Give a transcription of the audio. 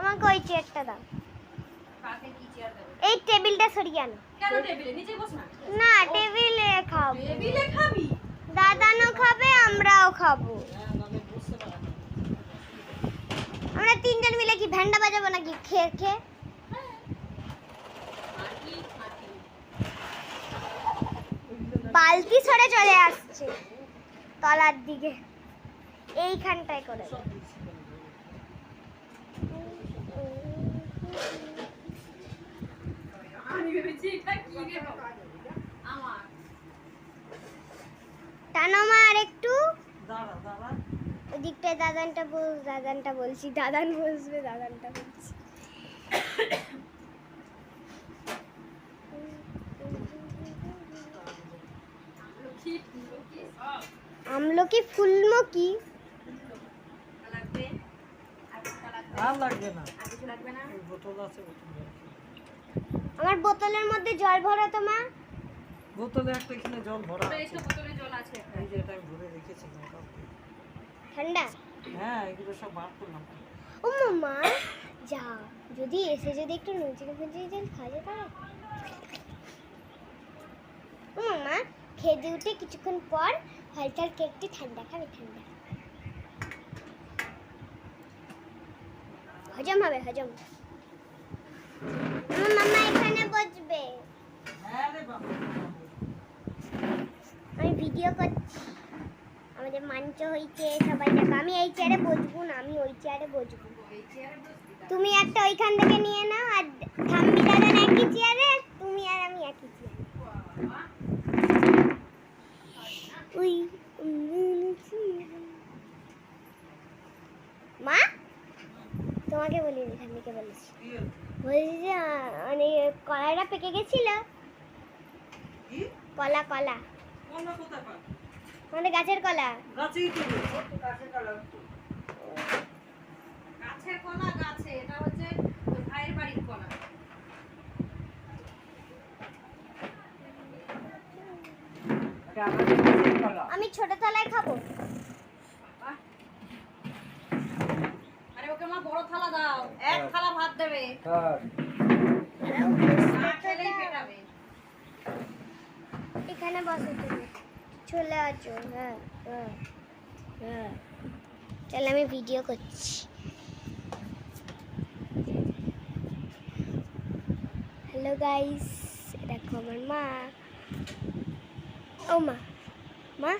আমাকে ওই চেয়ারটা দাও। এই টেবিলটা সরিয়ে আনো। না। টেবিলে খাব। টেবিলে খাবি? খাবে আমরাও খাব। আমরা তিনজন মিলে কি ভ্যান্ডা বাজাবো নাকি খেয়ে খেয়ে? বালতি সরে চলে আসছে। তলার দিকে। এইখানটায় করে দাও। আমি ভেবেছি এটা কি রে বাবা আমার টানো মা আর একটু ওদিকটায় দাদানটা বল দাদানটা বলছি দাদান বসবে দাদানটা বলছি। আমলকি ফুলমকি লাগবে? আর লাগবে না? লাগবে না? বোতল আছে বোতল। আমার বোতলের মধ্যে জল ভরা তো মা। বোতলে একটা এখানে জল ভরা এই তো বোতলে জল আছে। এই যে এটা আমি ভরে কালকে। ঠান্ডা? হ্যাঁ এগুলো সব বার করলাম। ও মা যা। যদি এসে যদি একটু নুচি ফুচি জল খাওয়া যেত ও মা খেতে উঠে কিছুক্ষণ পর হালকা একটু ঠান্ডা খাবে ঠান্ডা। হজম হবে হজম আমার মামা এখানে বসবে হ্যাঁ রে বাবা আমি ভিডিও করছি। আমাদের মঞ্চ হয়েছে সবাই দেখো, আমি এই চেয়ারে বসবো না, আমি ওই চেয়ারে বসবো। তুমি একটা ওইখান থেকে নিয়ে নাও, আর ঠাম্মি দাদার একই চেয়ারে তুমি আর আমি একই চেয়ারে উই মা, তোমাকে বলিনি ঠাম্মিকে বলেছি কি বলছি যে মানে কলাটা পেকে গেছিল? কলা কলা। কলা? আমাদের গাছের কলা? গাছেই তো রয়েছে। গাছের কলা গাছে। এটা হচ্ছে ভাইয়ের বাড়ির কলা। আমি ছোট তলায় খাব। আরে ওকে মা বড় থালা দাও। এক থালা ভাত দেবে। না খেলেই পেটাবে এখানে বসো তুমি চলে আছো হ্যাঁ হ্যাঁ হ্যাঁ। চল আমি ভিডিও করছি। হ্যালো গাইস দেখো আমার মা। ও মা মা?